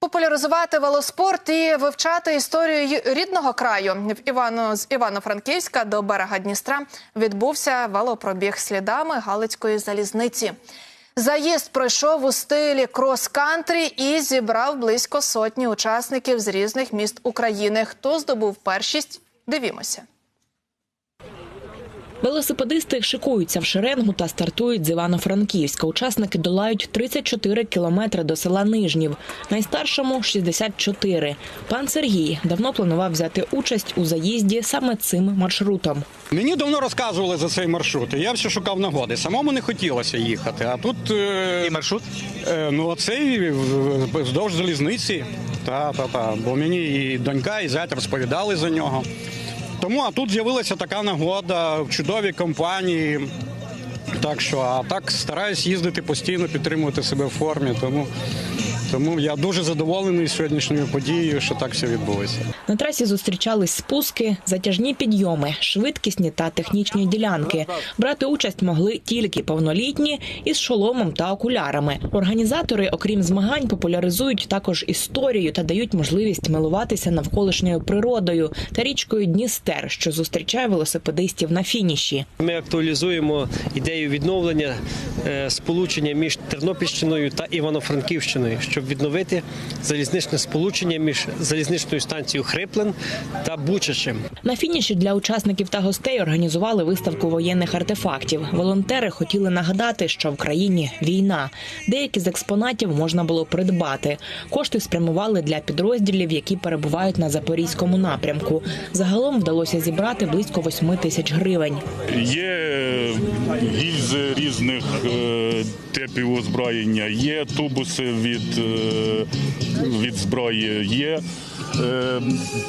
Популяризувати велоспорт і вивчати історію рідного краю в Івано з Івано-Франківська до берега Дністра відбувся велопробіг слідами Галицької залізниці. Заїзд пройшов у стилі крос-кантрі і зібрав близько сотні учасників з різних міст України. Хто здобув першість? Дивімося. Велосипедисти шикуються в шеренгу та стартують з Івано-Франківська. Учасники долають 34 кілометри до села Нижнів. Найстаршому – 64. Пан Сергій давно планував взяти участь у заїзді саме цим маршрутом. Мені давно розказували за цей маршрут. і Я все шукав нагоди. Самому не хотілося їхати. А тут е, І маршрут? е, ну оцей вздовж залізниці. Та, та, та. Бо мені і донька, і зять розповідали за нього. Тому а тут з'явилася така нагода в чудовій компанії. Так що, а так стараюсь їздити постійно, підтримувати себе в формі. Тому, тому я дуже задоволений сьогоднішньою подією, що так все відбулося. На трасі зустрічались спуски, затяжні підйоми, швидкісні та технічні ділянки. Брати участь могли тільки повнолітні із шоломом та окулярами. Організатори, окрім змагань, популяризують також історію та дають можливість милуватися навколишньою природою та річкою Дністер, що зустрічає велосипедистів на фініші. Ми актуалізуємо ідею відновлення е, сполучення між Тернопільщиною та Івано-Франківщиною, щоб відновити залізничне сполучення між залізничною станцією Хриплин та Бучачем. На фініші для учасників та гостей організували виставку воєнних артефактів. Волонтери хотіли нагадати, що в країні війна. Деякі з експонатів можна було придбати. Кошти спрямували для підрозділів, які перебувають на запорізькому напрямку. Загалом вдалося зібрати близько 8 тисяч гривень. Є гільзи різних е, типів озброєння, є тубуси від, е, від зброї, є е,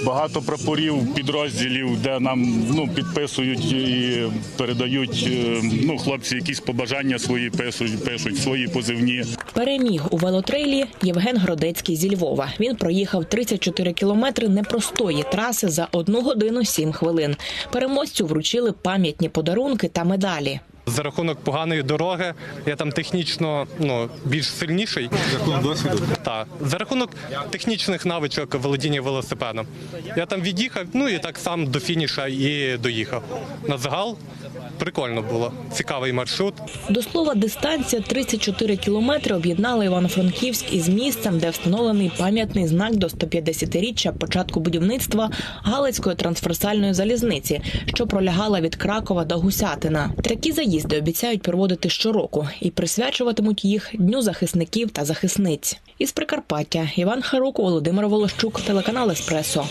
багато прапорів підрозділів, де нам ну, підписують і передають е, ну, хлопці якісь побажання свої пишуть, пишуть свої позивні. Переміг у велотрейлі Євген Гродецький зі Львова. Він проїхав 34 кілометри непростої траси за 1 годину 7 хвилин. Переможцю вручили пам'ятні подарунки та медалі. За рахунок поганої дороги я там технічно ну більш сильніший. За рахунок досвіду? Так. За рахунок технічних навичок володіння велосипедом. Я там від'їхав, ну і так сам до фініша і доїхав. На загал прикольно було. Цікавий маршрут. До слова, дистанція 34 кілометри об'єднала Івано-Франківськ із місцем, де встановлений пам'ятний знак до 150-річчя початку будівництва Галицької трансверсальної залізниці, що пролягала від Кракова до Гусятина. Такі заїзди обіцяють проводити щороку і присвячуватимуть їх Дню захисників та захисниць. Із Прикарпаття Іван Харук, Володимир Волощук, телеканал Еспресо.